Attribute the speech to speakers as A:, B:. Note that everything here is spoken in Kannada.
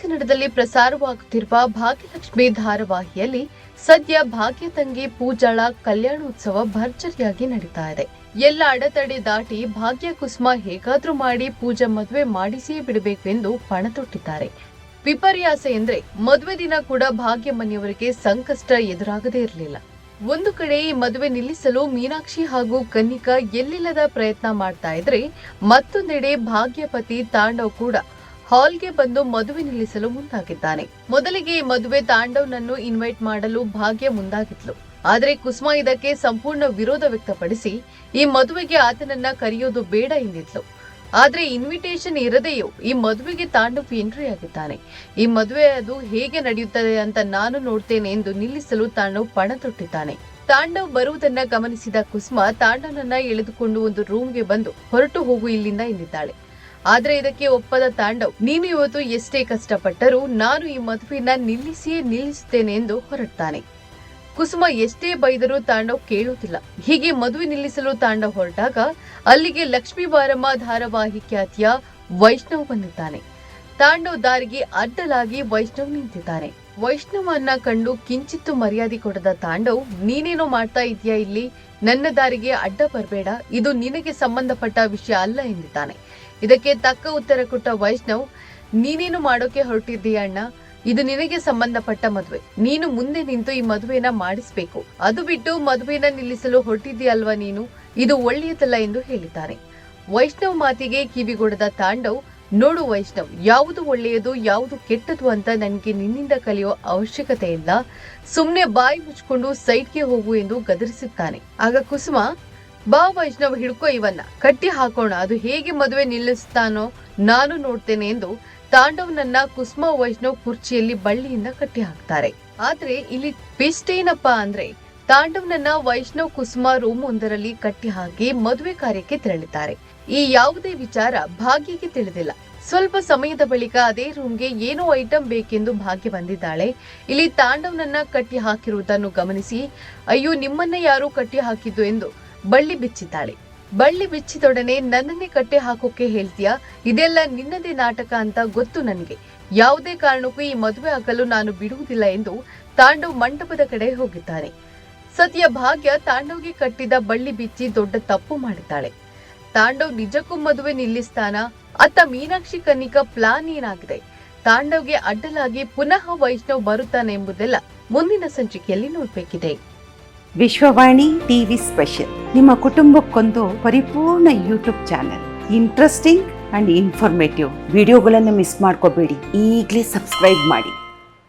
A: ಕನ್ನಡದಲ್ಲಿ ಪ್ರಸಾರವಾಗುತ್ತಿರುವ ಭಾಗ್ಯಲಕ್ಷ್ಮಿ ಧಾರಾವಾಹಿಯಲ್ಲಿ ಸದ್ಯ ಭಾಗ್ಯ ತಂಗಿ ಪೂಜಾಳ ಕಲ್ಯಾಣೋತ್ಸವ ಭರ್ಜರಿಯಾಗಿ ನಡೀತಾ ಇದೆ. ಎಲ್ಲ ಅಡೆತಡೆ ದಾಟಿ ಭಾಗ್ಯ ಕುಸುಮ ಹೇಗಾದ್ರೂ ಮಾಡಿ ಪೂಜಾ ಮದುವೆ ಮಾಡಿಸಿಯೇ ಬಿಡಬೇಕು ಎಂದು ಪಣ ತೊಟ್ಟಿದ್ದಾರೆ. ವಿಪರ್ಯಾಸ ಎಂದ್ರೆ ಮದುವೆ ದಿನ ಕೂಡ ಭಾಗ್ಯ ಮನೆಯವರಿಗೆ ಸಂಕಷ್ಟ ಎದುರಾಗದೇ ಇರಲಿಲ್ಲ. ಒಂದು ಕಡೆ ಈ ಮದುವೆ ನಿಲ್ಲಿಸಲು ಮೀನಾಕ್ಷಿ ಹಾಗೂ ಕನ್ನಿಕಾ ಎಲ್ಲಿಲ್ಲದ ಪ್ರಯತ್ನ ಮಾಡ್ತಾ ಇದ್ರೆ ಮತ್ತೊಂದೆಡೆ ಭಾಗ್ಯಪತಿ ತಾಂಡವ್ ಕೂಡ ಹಾಲ್ಗೆ ಬಂದು ಮದುವೆ ನಿಲ್ಲಿಸಲು ಮುಂದಾಗಿದ್ದಾನೆ. ಮೊದಲಿಗೆ ಮದುವೆ ತಾಂಡವ್ನನ್ನು ಇನ್ವೈಟ್ ಮಾಡಲು ಭಾಗ್ಯ ಮುಂದಾಗಿದ್ಲು. ಆದರೆ ಕುಸ್ಮಾ ಇದಕ್ಕೆ ಸಂಪೂರ್ಣ ವಿರೋಧ ವ್ಯಕ್ತಪಡಿಸಿ ಈ ಮದುವೆಗೆ ಆತನನ್ನ ಕರೆಯೋದು ಬೇಡ ಎಂದಿದ್ಲು. ಆದ್ರೆ ಇನ್ವಿಟೇಷನ್ ಇರದೆಯೂ ಈ ಮದುವೆಗೆ ತಾಂಡವ್ ಎಂಟ್ರಿ ಆಗಿದ್ದಾನೆ. ಈ ಮದುವೆ ಅದು ಹೇಗೆ ನಡೆಯುತ್ತದೆ ಅಂತ ನಾನು ನೋಡ್ತೇನೆ ಎಂದು ನಿಲ್ಲಿಸಲು ತಾಂಡವ್ ಪಣ ತೊಟ್ಟಿದ್ದಾನೆ. ತಾಂಡವ್ ಬರುವುದನ್ನ ಗಮನಿಸಿದ ಕುಸ್ಮಾ ತಾಂಡವನನ್ನ ಎಳೆದುಕೊಂಡು ಒಂದು ರೂಮ್ಗೆ ಬಂದು ಹೊರಟು ಹೋಗು ಇಲ್ಲಿಂದ ಎಂದಿದ್ದಾಳೆ. ಆದ್ರೆ ಇದಕ್ಕೆ ಒಪ್ಪದ ತಾಂಡವ್, ನೀನು ಇವತ್ತು ಎಷ್ಟೇ ಕಷ್ಟಪಟ್ಟರೂ ನಾನು ಈ ಮದುವೆನ ನಿಲ್ಲಿಸಿಯೇ ನಿಲ್ಲಿಸುತ್ತೇನೆ ಎಂದು ಹೊರಡ್ತಾನೆ. ಕುಸುಮ ಎಷ್ಟೇ ಬೈದರೂ ತಾಂಡವ್ ಕೇಳುತ್ತಿಲ್ಲ. ಹೀಗೆ ಮದುವೆ ನಿಲ್ಲಿಸಲು ತಾಂಡವ್ ಹೊರಟಾಗ ಅಲ್ಲಿಗೆ ಲಕ್ಷ್ಮೀ ಬಾರಮ್ಮ ಧಾರಾವಾಹಿ ಖ್ಯಾತಿಯ ವೈಷ್ಣವ್ ಬಂದಿದ್ದಾನೆ. ತಾಂಡವ್ ದಾರಿಗೆ ಅಡ್ಡಲಾಗಿ ವೈಷ್ಣವ್ ನಿಂತಿದ್ದಾನೆ. ವೈಷ್ಣವನ್ನ ಕಂಡು ಕಿಂಚಿತ್ತು ಮರ್ಯಾದೆ ಕೊಡದ ತಾಂಡವ್, ನೀನೇನೋ ಮಾಡ್ತಾ ಇದೀಯಾ ಇಲ್ಲಿ? ನನ್ನ ದಾರಿಗೆ ಅಡ್ಡ ಬರಬೇಡ. ಇದು ನಿನಗೆ ಸಂಬಂಧಪಟ್ಟ ವಿಷಯ ಅಲ್ಲ ಎಂದಿದ್ದಾನೆ ಇದಕ್ಕೆ ತಕ್ಕ ಉತ್ತರ ಕೊಟ್ಟ ವೈಷ್ಣವ್, ನೀನೇನು ಮಾಡೋಕೆ ಹೊರಟಿದ್ದೀಯ ಅಣ್ಣ? ಇದು ನಿನಗೆ ಸಂಬಂಧಪಟ್ಟ ಮದುವೆ. ನೀನು ಮುಂದೆ ನಿಂತು ಈ ಮದುವೆನ ಮಾಡಿಸ್ಬೇಕು. ಅದು ಬಿಟ್ಟು ಮದುವೆನ ನಿಲ್ಲಿಸಲು ಹೊರಟಿದ್ದೀಯಲ್ವಾ ನೀನು? ಇದು ಒಳ್ಳೆಯದಲ್ಲ ಎಂದು ಹೇಳಿದ್ದಾನೆ. ವೈಷ್ಣವ್ ಮಾತಿಗೆ ಕಿವಿಗೊಡದ ತಾಂಡವ್ ನೋಡು ವೈಷ್ಣವ್, ಯಾವುದು ಒಳ್ಳೆಯದು, ಯಾವುದು ಕೆಟ್ಟದು ಅಂತ ನನಗೆ ನಿನ್ನಿಂದ ಕಲಿಯೋ ಅವಶ್ಯಕತೆ ಇಲ್ಲ. ಸುಮ್ಮನೆ ಬಾಯಿ ಮುಚ್ಕೊಂಡು ಸೈಡ್ಗೆ ಹೋಗು ಎಂದು ಗದರಿಸುತ್ತಾನೆ. ಆಗ ಕುಸುಮ, ಬಾ ವೈಷ್ಣವ್, ಹಿಡ್ಕೋ ಇವನ್ನ. ಕಟ್ಟಿ ಹಾಕೋಣ. ಅದು ಹೇಗೆ ಮದುವೆ ನಿಲ್ಲಿಸ್ತಾನೋ ನಾನು ನೋಡ್ತೇನೆ ಎಂದು ತಾಂಡವ್ನನ್ನ ಕುಸುಮ ವೈಷ್ಣವ್ ಕುರ್ಚಿಯಲ್ಲಿ ಬಳ್ಳಿಯಿಂದ ಕಟ್ಟಿ ಹಾಕ್ತಾರೆ. ಆದ್ರೆ ಇಲ್ಲಿ ಬೆಸ್ಟ್ ಏನಪ್ಪಾ ಅಂದ್ರೆ ತಾಂಡವ್ನನ್ನ ವೈಷ್ಣವ್ ಕುಸುಮ ರೂಮ್ ಒಂದರಲ್ಲಿ ಕಟ್ಟಿ ಹಾಕಿ ಮದುವೆ ಕಾರ್ಯಕ್ಕೆ ತೆರಳಿದ್ದಾರೆ ಈ ಯಾವುದೇ ವಿಚಾರ ಭಾಗ್ಯಕ್ಕೆ ತಿಳಿದಿಲ್ಲ. ಸ್ವಲ್ಪ ಸಮಯದ ಬಳಿಕ ಅದೇ ರೂಮ್ಗೆ ಏನೋ ಐಟಂ ಬೇಕೆಂದು ಭಾಗ್ಯ ಬಂದಿದ್ದಾಳೆ. ಇಲ್ಲಿ ತಾಂಡವ್ನನ್ನ ಕಟ್ಟಿ ಹಾಕಿರುವುದನ್ನು ಗಮನಿಸಿ, ಅಯ್ಯೋ, ನಿಮ್ಮನ್ನ ಯಾರು ಕಟ್ಟಿ ಹಾಕಿದ್ದು ಎಂದು ಬಳ್ಳಿ ಬಿಚ್ಚಿದ್ದಾಳೆ. ಬಳ್ಳಿ ಬಿಚ್ಚಿದೊಡನೆ, ನನ್ನನ್ನೇ ಕಟ್ಟಿ ಹಾಕೋಕೆ ಹೇಳ್ತೀಯಾ? ಇದೆಲ್ಲ ನಿನ್ನದೇ ನಾಟಕ ಅಂತ ಗೊತ್ತು ನನಗೆ. ಯಾವುದೇ ಕಾರಣಕ್ಕೂ ಈ ಮದುವೆ ಆಗಲು ನಾನು ಬಿಡುವುದಿಲ್ಲ ಎಂದು ತಾಂಡವ್ ಮಂಟಪದ ಕಡೆ ಹೋಗಿದ್ದಾನೆ. ಸತ್ಯ ಭಾಗ್ಯ ತಾಂಡವ್ಗೆ ಕಟ್ಟಿದ ಬಳ್ಳಿ ಬಿಚ್ಚಿ ದೊಡ್ಡ ತಪ್ಪು ಮಾಡಿದ್ದಾಳೆ. ತಾಂಡವ್ ನಿಜಕ್ಕೂ ಮದುವೆ ನಿಲ್ಲಿಸ್ತಾನ? ಅತ್ತ ಮೀನಾಕ್ಷಿ ಕನ್ನಿಕಾ ಪ್ಲಾನ್ ಏನಾಗಿದೆ? ತಾಂಡವ್ಗೆ ಅಡ್ಡಲಾಗಿ ಪುನಃ ವೈಷ್ಣವ್ ಬರುತ್ತಾನೆ ಎಂಬುದೆಲ್ಲ ಮುಂದಿನ ಸಂಚಿಕೆಯಲ್ಲಿ ನೋಡ್ಬೇಕಿದೆ.
B: Vishwavani TV special. ನಿಮ್ಮ ಕುಟುಂಬಕ್ಕೊಂದು ಪರಿಪೂರ್ಣ YouTube channel. Interesting and informative. ವಿಡಿಯೋಗಳನ್ನು ಮಿಸ್ ಮಾಡ್ಕೋಬೇಡಿ. ಈಗಲೇ ಸಬ್ಸ್ಕ್ರೈಬ್ ಮಾಡಿ.